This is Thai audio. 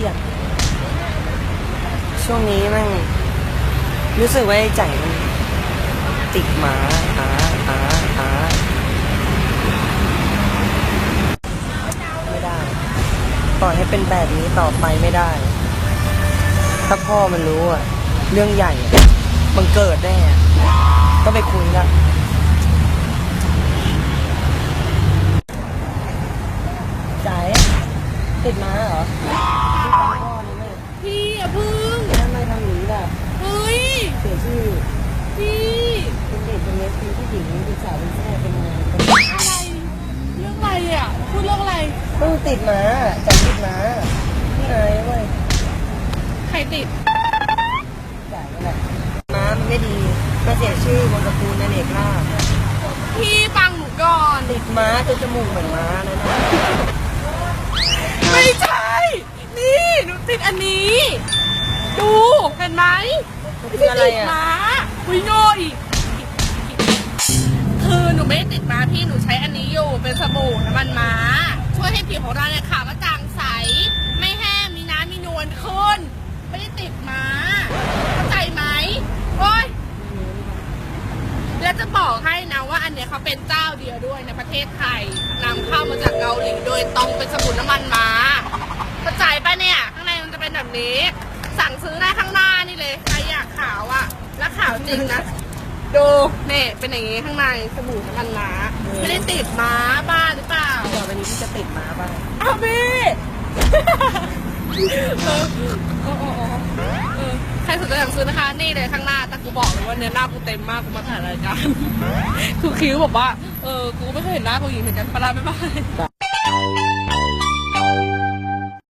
รียด ช่วงนี้มันรู้สึกว่าไอ้ใจมันติดหมาหาหาหาไม่ได้ ปล่อยให้เป็นแบบนี้ต่อไปไม่ได้ ถ้าพ่อมันรู้อะเรื่องใหญ่มันเกิดแน่ต้องไปคุยละใจายติดมาเหรอ พ่อนี่ไม่พี่อย่าพึ่งทำไมทำอย่างนี้ล่ะเฮ้ยเสียชื่อพี่เป็นเด็กเป็นเล็กเป็นผู้หญิงเป็นสาวเป็นแม่เป็นนายเป็นอะไรเรื่องอะไรอะพูดเรื่องอะไรเออติดม้าจับติดม้าพี่อายเว้ยใครติดจ่ายนั่นแหละม้ามันไม่ดีก็เสียชื่อวงตระกูลนั่นเอกล่าภพี่ฟังหนูก่อนติดม้าจนจมูกเหมือนม้านั่นนะ ไหมมันคืออะไรติดอะม้าอุ้ยโง่อีกคือหนูไม่ได้ติดม้าพี่หนูใช้อันนี้อยู่เป็นสบู่น้ำมันม้า ช่วยให้ผิวของเราเนี่ยขาวกระจ่างใส ไม่แห้งมีน้ำมีนวลขึ้น ไม่ได้ติดม้าเข้าใจไหมโอ้ยแล้วจะบอกให้นะว่าอันเนี้ยเขาเป็นเจ้าเดียวด้วยในประเทศไทยนำเข้ามาจากเกาหลีโดยตรงเป็นสมุนน้ำมันม้าเข้าใจปะเนี่ย ข้างในมันจะเป็นแบบนี้ ริงนะ ดูเนี่ยเป็นอย่างงี้ข้างในสบู่น้ำมันม้าไม่ได้ติดม้าบ้าหรือเปล่าต่อไปนี้พี่จะติดม้าบ้างอ้าวพี่ เออเออเออเออใครสนใจสั่งซื้อนะคะ นี่เลยข้างหน้า แต่กูบอกเลยว่าเนื้อหน้ากูเต็มมากกูมาถ่ายรายการ คือคิ้วแบบว่า เออ กูไม่เคยเห็นหน้ากูหญิงเหมือนกันปะลาไม่บ้าย